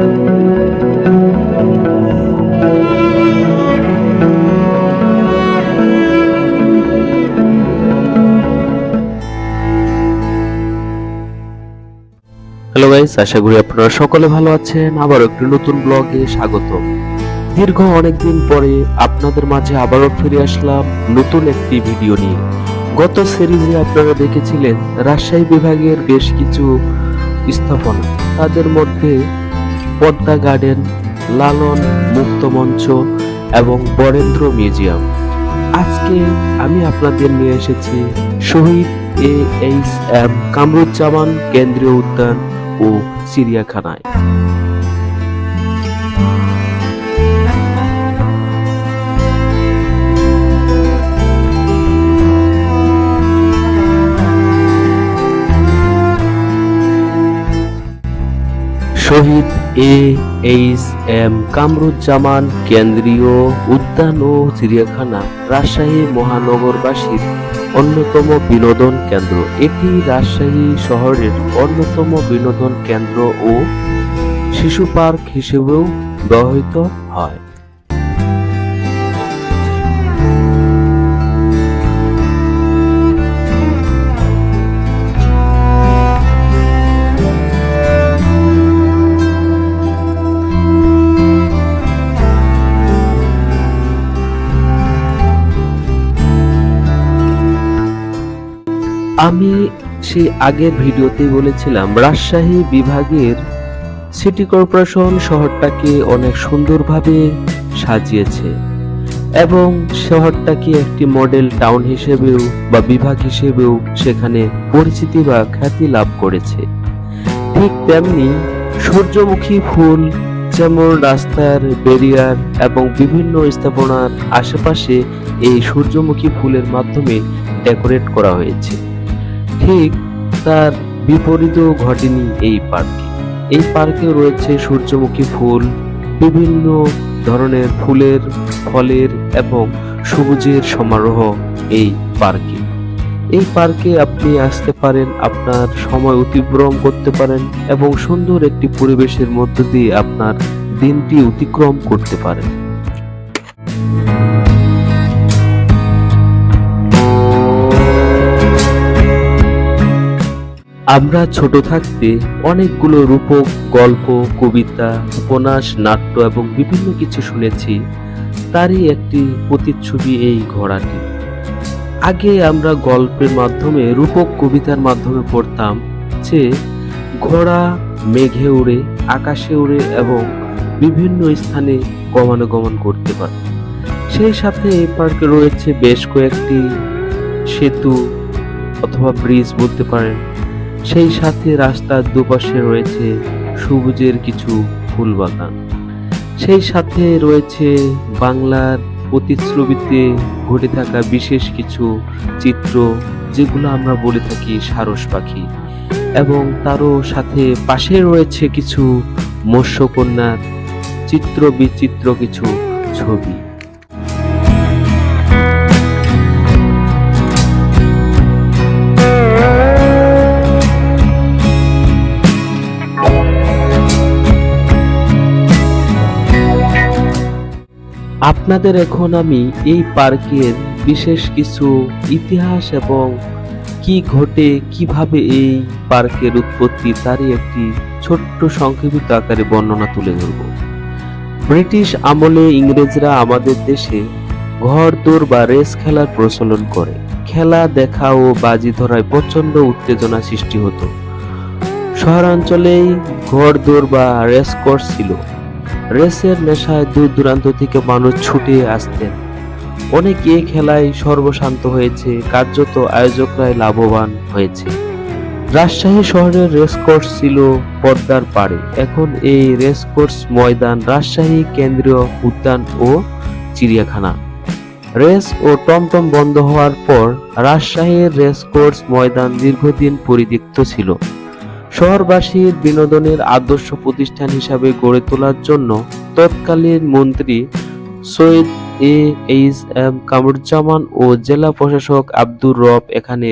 Hello guys আশা করি আপনারা সকলে ভালো আছেন। আবার একটি নতুন ব্লগে স্বাগত দীর্ঘ অনেকদিন পরে আপনাদের মাঝে আবারও ফিরে আসলাম নতুন একটি ভিডিও নিয়ে। গত সিরিজে আপনারা দেখেছিলেন, রাজশাহী বিভাগের বেশ কিছু স্থাপনা। তাদের মধ্যে পদ্মা গার্ডেন, লালন মুক্ত মঞ্চ এবং বরেন্দ্র মিউজিয়াম। আজকে আমি আপনাদের নিয়ে এসেছি Shaheed A H M Kamaruzzaman কেন্দ্রীয় উদ্যান ও চিড়িয়াখানায়। Shaheed A H M Kamaruzzaman, কেন্দ্রীয় উদ্যান ও চিড়িয়াখানা, রাজশাহী মহানগরবাসীর অন্যতম বিনোদন কেন্দ্র। এটি রাজশাহী শহরের অন্যতম বিনোদন কেন্দ্র ও শিশু পার্ক হিসেবেও ব্যবহৃত হয়। আমি সেই আগের ভিডিওতে বলেছিলাম, রাজশাহী বিভাগের সিটি কর্পোরেশন শহরটাকে অনেক সুন্দরভাবে সাজিয়েছে এবং শহরটাকে একটি মডেল টাউন হিসেবেও বা বিভাগ হিসেবেও সেখানে পরিচিতি বা খ্যাতি লাভ করেছে। ঠিক তেমনি সূর্যমুখী ফুল, যেমন রাস্তার ব্যারিয়ার এবং বিভিন্ন স্থাপনার আশেপাশে এই সূর্যমুখী ফুলের মাধ্যমে ডেকোরেট করা হয়েছে। ঠিক তার বিপরীতও ঘটেনি এই পার্কে। এই পার্কে রয়েছে সূর্যমুখী ফুল, বিভিন্ন ধরনের ফুলের, ফলের এবং সবুজের সমারোহ এই পার্কে। এই পার্কে আপনি আসতে পারেন, আপনার সময় অতিক্রম করতে পারেন এবং সুন্দর একটি পরিবেশের মধ্য দিয়ে আপনার দিনটি অতিক্রম করতে পারেন। আমরা ছোট থাকতে অনেকগুলো রূপক, গল্প, কবিতা, উপন্যাস, নাট্য এবং বিভিন্ন কিছু শুনেছি। তারই একটি প্রতিচ্ছবি এই ঘোড়াটি। আগে আমরা গল্পের মাধ্যমে, রূপক কবিতার মাধ্যমে পড়তাম যে ঘোড়া মেঘে উড়ে, আকাশে উড়ে এবং বিভিন্ন স্থানে গমনাগমন করতে পারে। সেই সাথে এই পার্কে রয়েছে বেশ কয়েকটি সেতু অথবা ব্রিজ বলতে পারেন। সেই সাথে রাস্তার দুপাশে রয়েছে সবুজের কিছু ফুল বাগান সেই সাথে রয়েছে বাংলার প্রতিশ্রুতিতে ঘটে থাকা বিশেষ কিছু চিত্র, যেগুলো আমরা বলে থাকি সারস পাখি। এবং তারও সাথে পাশে রয়েছে কিছু মৎস্যকন্যার চিত্র বিচিত্র কিছু ছবি। আপনাদের এখন আমি এই পার্কের বিশেষ কিছু ইতিহাস এবং কি ঘটে, কীভাবে এই পার্কের উৎপত্তি, তারই একটি ছোট্ট সংক্ষেপিত আকারে বর্ণনা তুলে ধরব। ব্রিটিশ আমলে ইংরেজরা আমাদের দেশে ঘর দৌড় বা রেস খেলার প্রচলন করে। খেলা, দেখা ও বাজি ধরায় প্রচণ্ড উত্তেজনা সৃষ্টি হতো। শহরাঞ্চলেই ঘর দৌড় বা রেস কোর্স ছিল। রেসের নেশায় দূর দূরান্ত থেকে মানুষ ছুটে আসতেন। অনেক এ খেলায় সর্বশান্ত হয়েছে, কার্যত আয়োজকরাই লাভবান হয়েছে। রাজশাহী শহরের রেসকোর্স ছিল পদ্মার পাড়ে। এখন এই রেসকোর্স ময়দান রাজশাহী কেন্দ্রীয় উদ্যান ও চিড়িয়াখানা। রেস ও টমটম বন্ধ হওয়ার পর রাজশাহীর রেসকোর্স ময়দান দীর্ঘদিন পরিত্যক্ত ছিল। শহরবাসীর বিনোদনের আদর্শ প্রতিষ্ঠান হিসাবে গড়ে তোলার জন্য তৎকালীন মন্ত্রী Syed A H M Kamaruzzaman ও জেলা প্রশাসক আব্দুর রব এখানে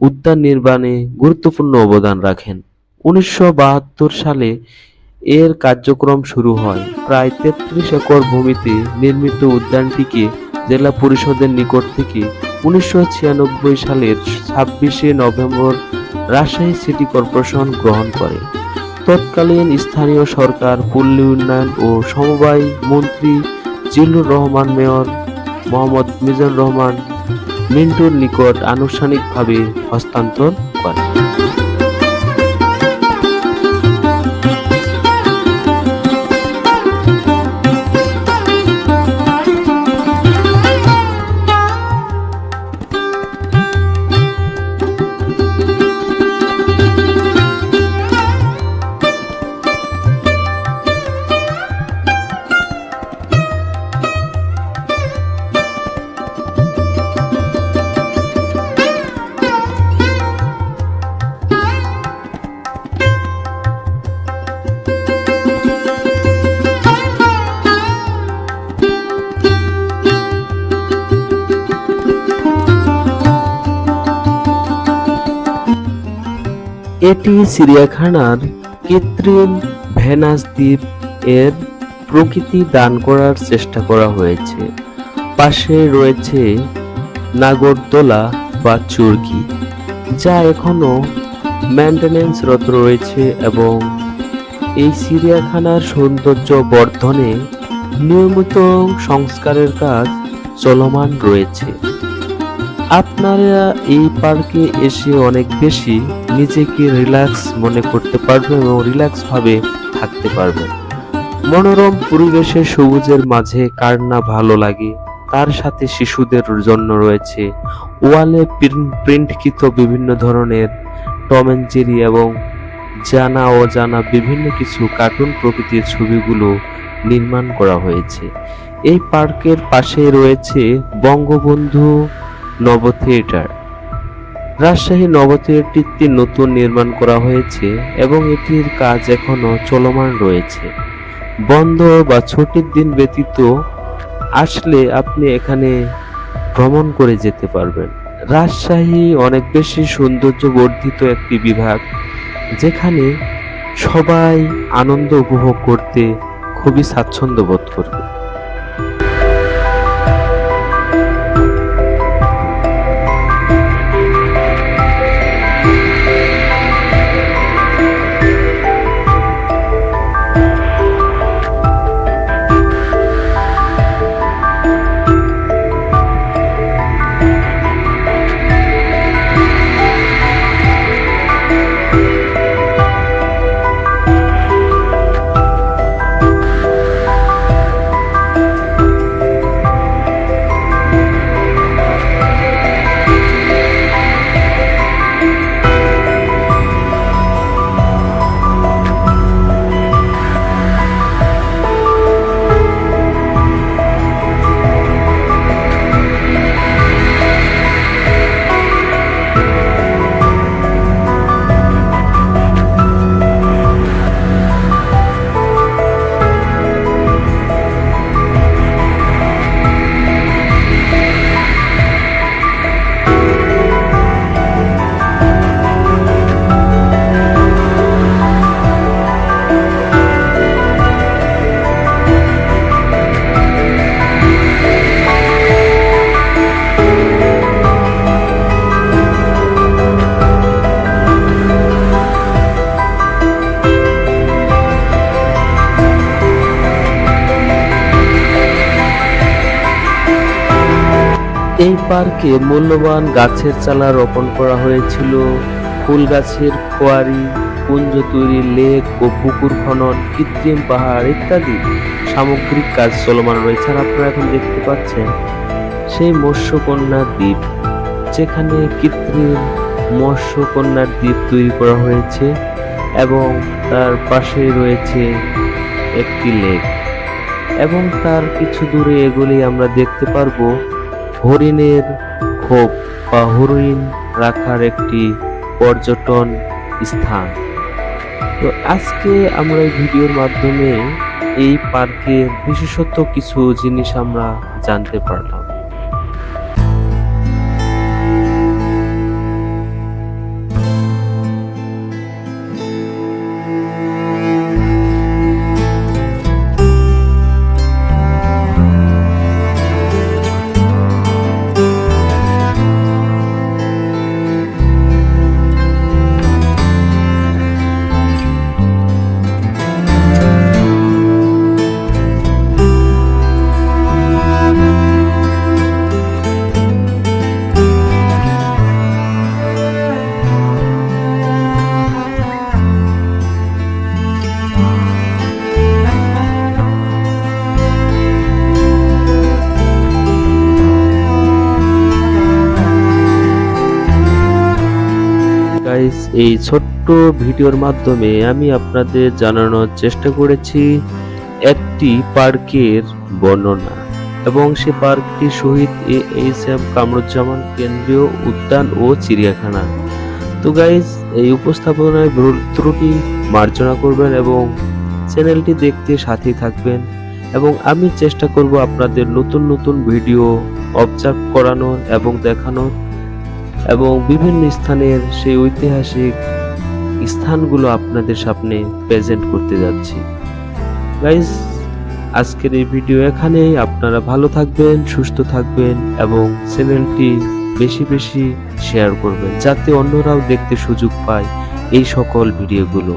উদ্যান নির্মাণে গুরুত্বপূর্ণ অবদান রাখেন। উনিশশো বাহাত্তর সালে এর কার্যক্রম শুরু হয়। প্রায় তেত্রিশ একর ভূমিতে নির্মিত উদ্যানটিকে জেলা পরিষদের নিকট থেকে উনিশশো ছিয়ানব্বই সালের ছাব্বিশে নভেম্বর রাজশাহী সিটি কর্পোরেশন গ্রহণ করে। তৎকালীন স্থানীয় সরকার, পল্লী উন্নয়ন ও সমবায় মন্ত্রী জিল্লুর রহমান, মেয়র মোহাম্মদ মিজানুর রহমান মিন্টুর নিকট আনুষ্ঠানিকভাবে হস্তান্তর করে এটি চিড়িয়াখানার কৃত্রিম ভেনাস দ্বীপ এর প্রকৃতি দান করার চেষ্টা করা হয়েছে। পাশে রয়েছে নাগরদোলা বা চুরকি, যা এখনও মেনটেনেন্সরত রয়েছে এবং এই চিড়িয়াখানার সৌন্দর্য বর্ধনে নিয়মিত সংস্কারের কাজ চলমান রয়েছে। আপনারা এই পার্কে এসে অনেক বেশি নিজেকে রিল্যাক্স মনে করতে পারবেন এবং রিল্যাক্স ভাবে থাকতে পারবেন। মনোরম পরিবেশে সবুজের মাঝে কার না ভালো লাগে, তার সাথে শিশুদের জন্য রয়েছে ওয়ালে প্রিন্টকৃত বিভিন্ন ধরনের টম অ্যান্ড জেরি এবং জানা অজানা বিভিন্ন কিছু কার্টুন প্রকৃতির ছবিগুলো নির্মাণ করা হয়েছে। এই পার্কের পাশে রয়েছে বঙ্গবন্ধু নব থিয়েটার। রাজশাহী নব থিয়েটারটি নতুন নির্মাণ করা হয়েছে এবং এটির কাজ এখনও চলমান রয়েছে। বন্ধ বা ছুটির দিন ব্যতীত আসলে আপনি এখানে ভ্রমণ করে যেতে পারবেন। রাজশাহী অনেক বেশি সৌন্দর্য বর্ধিত একটি বিভাগ, যেখানে সবাই আনন্দ উপভোগ করতে খুবই স্বাচ্ছন্দ্য বোধ করবে। এই পার্কে মূল্যবান গাছের চারা রোপণ করা হয়েছিল। ফুল গাছের খোয়ারি কুঞ্জ তৈরি লেক ও পুকুর খনন, কৃত্রিম পাহাড় ইত্যাদি সামগ্রিক কাজ চলমান রয়েছে। আর আপনারা এখন দেখতে পাচ্ছেন সেই মৎস্যকন্যা দ্বীপ, যেখানে কৃত্রিম মৎস্যকন্যার দ্বীপ তৈরি করা হয়েছে এবং তার পাশে রয়েছে একটি লেক। এবং তার কিছু দূরে এগুলি আমরা দেখতে পারব। হরিণের খোপ বা হরিণ রাখার একটি পর্যটন স্থান। তো আজকে আমরা এই ভিডিওর মাধ্যমে এই পার্কের বিশেষত কিছু জিনিস আমরা জানতে পারলাম। এই ছোট্ট ভিডিওর মাধ্যমে আমি আপনাদের জানানোর চেষ্টা করেছি একটি পার্কের বর্ণনা। এবং সে পার্কটি Shaheed A H M Kamaruzzaman কেন্দ্রীয় উদ্যান ও চিড়িয়াখানা। তো গাইজ এই উপস্থাপনায় ভুল ত্রুটি মার্জনা করবেন এবং চ্যানেলটি দেখতে সাথেই থাকবেন। এবং আমি চেষ্টা করব আপনাদের নতুন নতুন ভিডিও অবজার্ভ করানোর এবং দেখানোর। এবং বিভিন্ন স্থানের সেই ঐতিহাসিক স্থানগুলো আপনাদের সামনে প্রেজেন্ট করতে যাচ্ছি। গাইজ আজকের এই ভিডিও এখানেই। আপনারা ভালো থাকবেন, সুস্থ থাকবেন এবং চ্যানেলটি বেশি বেশি শেয়ার করবেন, যাতে অন্যরাও দেখতে সুযোগ পায় এই সকল ভিডিওগুলো